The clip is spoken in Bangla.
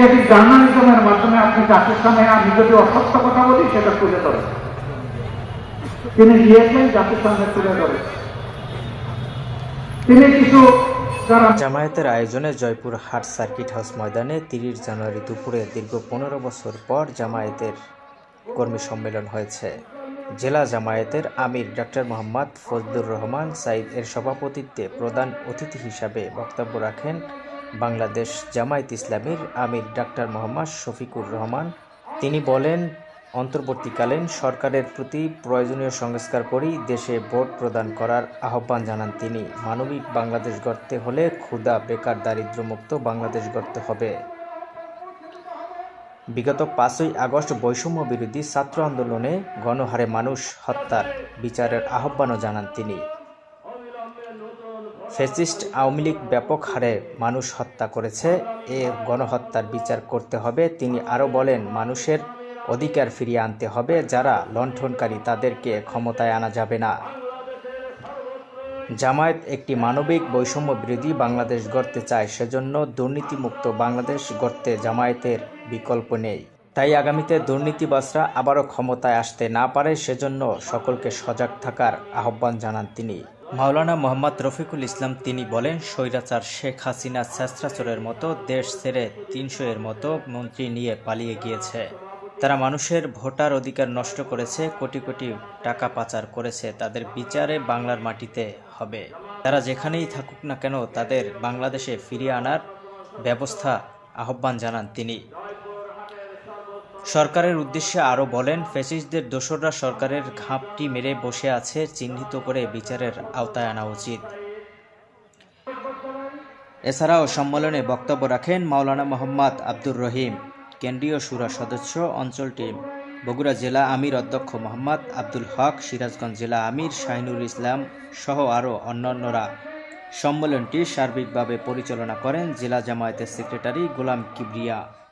ইনভেস্টিগেটিভ জার্নালিজমের মাধ্যমে আপনি জাতির সামনে আমি যদি অসত্য কথা বলি, সেটা তুলে ধরেন তিনি গিয়েছেন জাতির সামনে তুলে ধরেন তিনি কিছু জামায়াতের আয়োজনে জয়পুর হাট সার্কিট হাউস ময়দানে তিরিশ জানুয়ারি দুপুরে দীর্ঘ পনেরো বছর পর জামায়াতের কর্মী সম্মেলন হয়েছে। জেলা জামায়াতের আমির ডাক্তার মোহাম্মদ ফজলুর রহমান সাইদ এর সভাপতিত্বে প্রধান অতিথি হিসাবে বক্তব্য রাখেন বাংলাদেশ জামায়াত ইসলামীর আমির ডাক্তার মোহাম্মদ শফিকুর রহমান। তিনি বলেন, অন্তর্বর্তীকালীন সরকারের প্রতি প্রয়োজনীয় সংস্কার করেই দেশে ভোট প্রদান করার আহ্বান জানান তিনি। মানবিক বাংলাদেশ গড়তে হলে ক্ষুধা, বেকার, দারিদ্র্যমুক্ত বাংলাদেশ গড়তে হবে। বিগত পাঁচই আগস্ট বৈষম্য বিরোধী ছাত্র আন্দোলনে গণহারে মানুষ হত্যার বিচারের আহ্বানও জানান তিনি। ফ্যাসিস্ট আওয়ামী লীগ ব্যাপক হারে মানুষ হত্যা করেছে। এ গণহত্যার বিচার করতে হবে। তিনি আরও বলেন, মানুষের অধিকার ফিরিয়ে আনতে হবে। যারা লণ্ঠনকারী, তাদেরকে ক্ষমতায় আনা যাবে না। জামায়াত একটি মানবিক বৈষম্য বিরোধী বাংলাদেশ গড়তে চায়, সেজন্য দুর্নীতিমুক্ত বাংলাদেশ গড়তে জামায়াতের বিকল্প নেই। তাই আগামীতে দুর্নীতিবাসরা আবারও ক্ষমতায় আসতে না পারে, সেজন্য সকলকে সজাগ থাকার আহ্বান জানান তিনি। মাওলানা মোহাম্মদ রফিকুল ইসলাম তিনি বলেন, স্বৈরাচার শেখ হাসিনা শেস্ত্রাচরের মতো দেশ ছেড়ে তিনশো এর মতো মন্ত্রী নিয়ে পালিয়ে গিয়েছে। তারা মানুষের ভোটার অধিকার নষ্ট করেছে, কোটি কোটি টাকা পাচার করেছে, তাদের বিচারে বাংলার মাটিতে হবে। তারা যেখানেই থাকুক না কেন তাদের বাংলাদেশে ফিরিয়ে আনার ব্যবস্থা আহ্বান জানান তিনি। সরকারের উদ্দেশ্যে আরও বলেন, ফ্যাসিস্টদের দোসররা সরকারের ঘাপটি মেরে বসে আছে, চিহ্নিত করে বিচারের আওতায় আনা উচিত। এছাড়াও সম্মেলনে বক্তব্য রাখেন মাওলানা মোহাম্মদ আব্দুর রহিম। কেন্দ্রীয় সুরা সদস্য অঞ্চল টিম বগুড়া জেলা আমির অধ্যক্ষ মোহাম্মদ আব্দুল হক, সিরাজগঞ্জ জেলা আমির শাহিনুল ইসলাম সহ আরও অন্যান্যরা। সম্মেলনটি সার্বিকভাবে পরিচালনা করেন জেলা জামায়াতের সেক্রেটারি গোলাম কিবরিয়া।